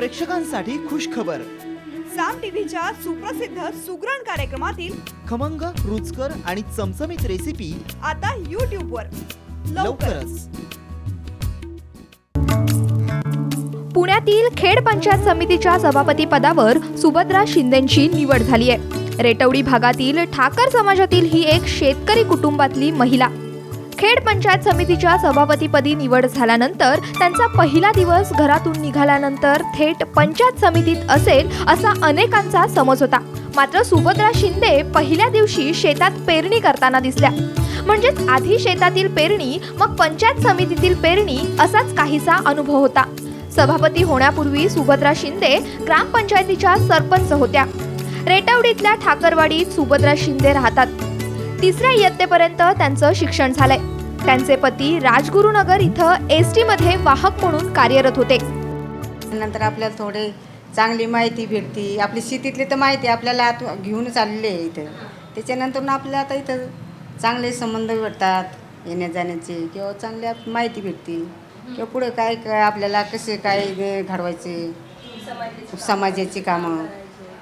प्रेक्षकांसाठी खुश खबर साम टीव्हीच्या सुप्रसिद्ध सुग्रण कार्यक्रमातील खमंग रुचकर आणि चमचमीत रेसिपी आता YouTube वर. लवकरच. लवकरच. पुण्यातील खेड पंचायत समितीच्या सभापती पदावर सुभद्रा शिंदेची निवड झाली आहे रेटवडी भागातील ठाकर समाजातील ही एक शेतकरी कुटुंबातली महिला. खेड पंचायत समितीच्या सभापतीपदी निवड झाल्यानंतर त्यांचा पहिला दिवस घरातून निघाल्यानंतर थेट पंचायत समितीत असेल असा अनेकांचा समज होता. मात्र सुभद्रा शिंदे पहिल्या दिवशी शेतात पेरणी करताना दिसल्या. म्हणजेच आधी शेतातील पेरणी मग पंचायत समितीतील पेरणी असाच काहीसा अनुभव होता. सभापती होण्यापूर्वी सुभद्रा शिंदे ग्रामपंचायतीच्या सरपंच होत्या. रेटावडीतल्या ठाकरवाडीत सुभद्रा शिंदे राहतात. तिसऱ्या इयत्तेपर्यंत त्यांचं शिक्षण झालंय. त्यांचे पती राजगुरुनगर इथं एस टी मध्ये वाहक म्हणून कार्यरत होते. नंतर आपल्याला थोडे चांगली माहिती भेटते. आपली शेतीतली तर माहिती आपल्याला आत घेऊन आलेली आहे इथं. त्याच्यानंतर ना आपल्याला आता इथं चांगले संबंध भेटतात येण्या जाण्याचे किंवा चांगल्या माहिती भेटते. किंवा पुढे काय काय आपल्याला कसे काय घडवायचे समाजाची कामं.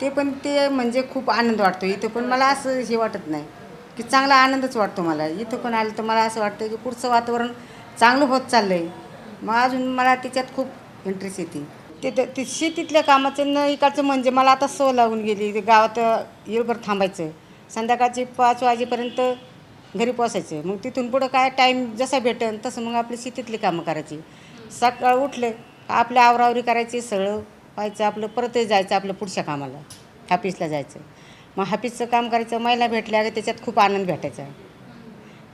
ते पण ते म्हणजे खूप आनंद वाटतो. इथं पण मला असं हे वाटत नाही. की चांगला आनंदच वाटतो मला. इथं पण आलं तर मला असं वाटतं की पुढचं वातावरण चांगलं होत चाललं आहे मग अजून मला त्याच्यात खूप इंटरेस्ट येते. ते ते- ते शेतीतल्या कामाचं न इकडचं म्हणजे मला आता सवय लागून गेली. ते गावात येळभर थांबायचं. संध्याकाळचे पाच वाजेपर्यंत घरी पोचायचं मग तिथून पुढं काय टाईम जसा भेटेल तसं मग आपली शेतीतली कामं करायची. सकाळ उठले आपल्या आवरावरी करायची सगळं व्हायचं आपलं परतही जायचं आपलं पुढच्या कामाला ऑफिसला जायचं. मग हाफिसचं काम करायचं महिला भेटल्या की त्याच्यात खूप आनंद भेटायचा.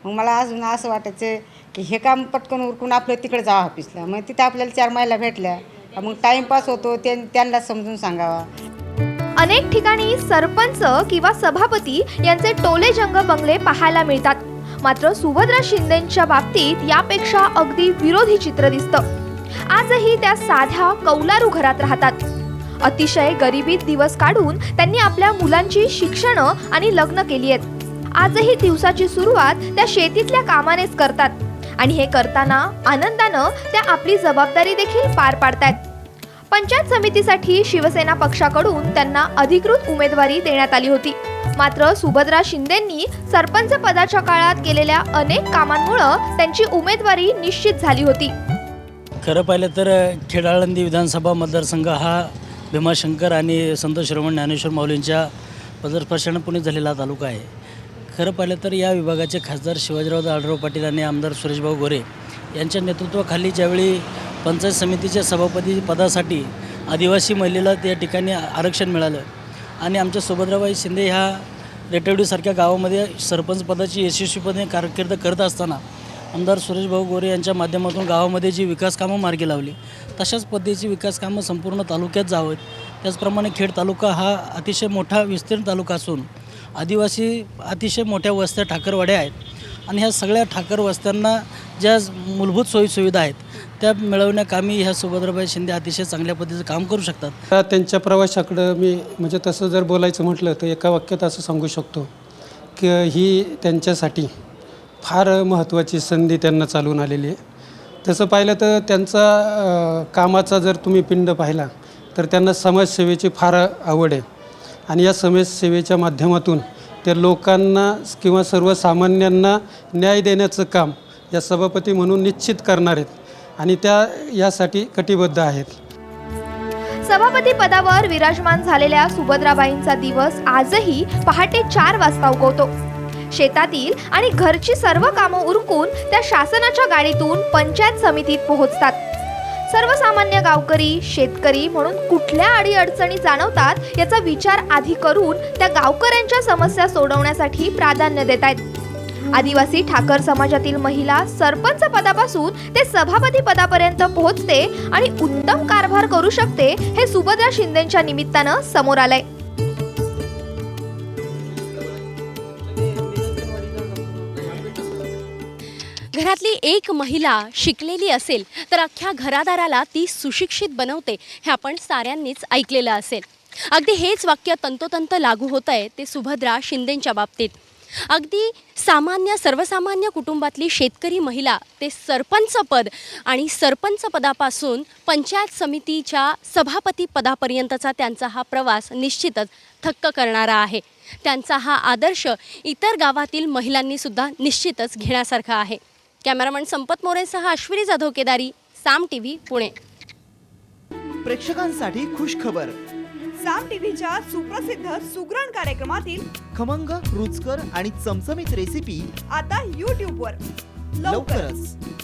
मग मला अजून असं वाटायचं की हे काम पटकन उरकून आपलं तिकडे जावं ऑफिसला मग तिथं आपल्याला चार महिला भेटल्या. मग टाइमपास होतो ते त्यांना समजून सांगावा. अनेक ठिकाणी सरपंच किंवा सभापती यांचे टोले जंग बंगले पाहायला मिळतात. मात्र सुभद्रा शिंदेच्या बाबतीत यापेक्षा अगदी विरोधी चित्र दिसतं. आजही त्या साध्या कौलारू घरात राहतात. अतिशय गरिबीत दिवस काढून त्यांनी आपल्या मुलांची शिक्षण आणि लग्न केली आहेत. आजही दिवसाची सुरुवात त्या शेतीतल्या कामानेच करतात. आणि हे करताना आनंदानं त्या आपली जबाबदारी देखील पार पाडतायत. पंचायत समितीसाठी शिवसेना पक्षाकडून त्यांना अधिकृत उमेदवारी देण्यात आली होती. मात्र सुभद्रा शिंदेंनी सरपंच पदाच्या काळात केलेल्या अनेक कामांमुळं त्यांची उमेदवारी निश्चित झाली होती. खरं पाहिलं तर खेडाळंदी विधानसभा मतदारसंघ हा भीमाशंकर आणि संत श्रवण ज्ञानेश्वर माऊलींच्या पदस्पर्शानं पुणे झालेला तालुका आहे. खरं पाहिलं तर या विभागाचे खासदार शिवाजीराव आढळराव पाटील आणि आमदार सुरेशभाऊ गोरे यांच्या नेतृत्वाखाली ज्यावेळी पंचायत समितीच्या सभापती पदासाठी आदिवासी महिलेला त्या ठिकाणी आरक्षण मिळालं आणि आमच्या सुभद्राबाई शिंदे ह्या रेटवडीसारख्या गावामध्ये सरपंच पदाची यशस्वीपणे कारकीर्द करत असताना आमदार सुरेशभाऊ गोरे यांच्या माध्यमातून गावामध्ये जी विकास कामं मार्गी लावली तशाच पद्धतीची विकास कामं संपूर्ण तालुक्यात जावं त्याचप्रमाणे खेड तालुका हा अतिशय मोठा विस्तीर्ण तालुका असून आदिवासी अतिशय मोठ्या वस्त्या ठाकरवाड्या आहेत आणि ह्या सगळ्या ठाकर वस्त्यांना ज्या मूलभूत सोयीसुविधा आहेत त्या मिळवण्याकामी ह्या सुभद्राबाई शिंदे अतिशय चांगल्या पद्धतीचं काम करू शकतात. त्यांच्या प्रवाशाकडं मी म्हणजे तसं जर बोलायचं म्हटलं तर एका वाक्यात असं सांगू शकतो की ही त्यांच्यासाठी फार महत्त्वाची संधी त्यांना चालून आलेली आहे. तसं पाहिलं तर त्यांचा कामाचा जर तुम्ही पिंड पाहिला तर त्यांना समाजसेवेची फार आवड आहे. आणि या समाजसेवेच्या माध्यमातून ते लोकांना किंवा सर्वसामान्यांना न्याय देण्याचं काम या सभापती म्हणून निश्चित करणार आहेत आणि त्या यासाठी कटिबद्ध आहेत. सभापती पदावर विराजमान झालेल्या सुभद्राबाईंचा दिवस आजही पहाटे चार वाजता उगवतो. शेतातील आणि घरची सर्व कामं उरकून त्या शासनाच्या गाडीतून पंचायत समितीत पोहोचतात. सर्वसामान्य गावकरी शेतकरी म्हणून कुठल्या अडीअडचणी जाणवतात याचा विचार आधी करून त्या गावकऱ्यांच्या समस्या सोडवण्यासाठी प्राधान्य देत आहेत आदिवासी ठाकर समाजातील महिला सरपंच पदापासून ते सभापती पदापर्यंत पोहोचते आणि उत्तम कारभार करू शकते हे सुभद्रा शिंदेच्या निमित्तानं समोर आलंय. घरातली एक महिला शिकलेली असेल तर अख्ख्या घरादाराला ती सुशिक्षित बनवते हे आपण साऱ्यांनीच ऐकलेलं असेल. अगदी हेच वाक्य तंतोतंत लागू होत आहे ते सुभद्रा शिंदेंच्या बाबतीत. अगदी सामान्य सर्वसामान्य कुटुंबातली शेतकरी महिला ते सरपंच पद आणि सरपंच पदापासून पंचायत समितीच्या सभापती पदापर्यंतचा त्यांचा हा प्रवास निश्चितच थक्क करणारा आहे. त्यांचा हा आदर्श इतर गावातील महिलांनीसुद्धा निश्चितच घेण्यासारखा आहे. कॅमेरामन संपत मोरेसह अश्विनी जाधव केदारी साम टी व्ही पुणे. प्रेक्षकांसाठी खुश खबर. साम टीव्हीच्या सुप्रसिद्ध सुगरण कार्यक्रमातील खमंग रुचकर आणि चमचमीत रेसिपी आता YouTube वर. लवकरच. लवकरच.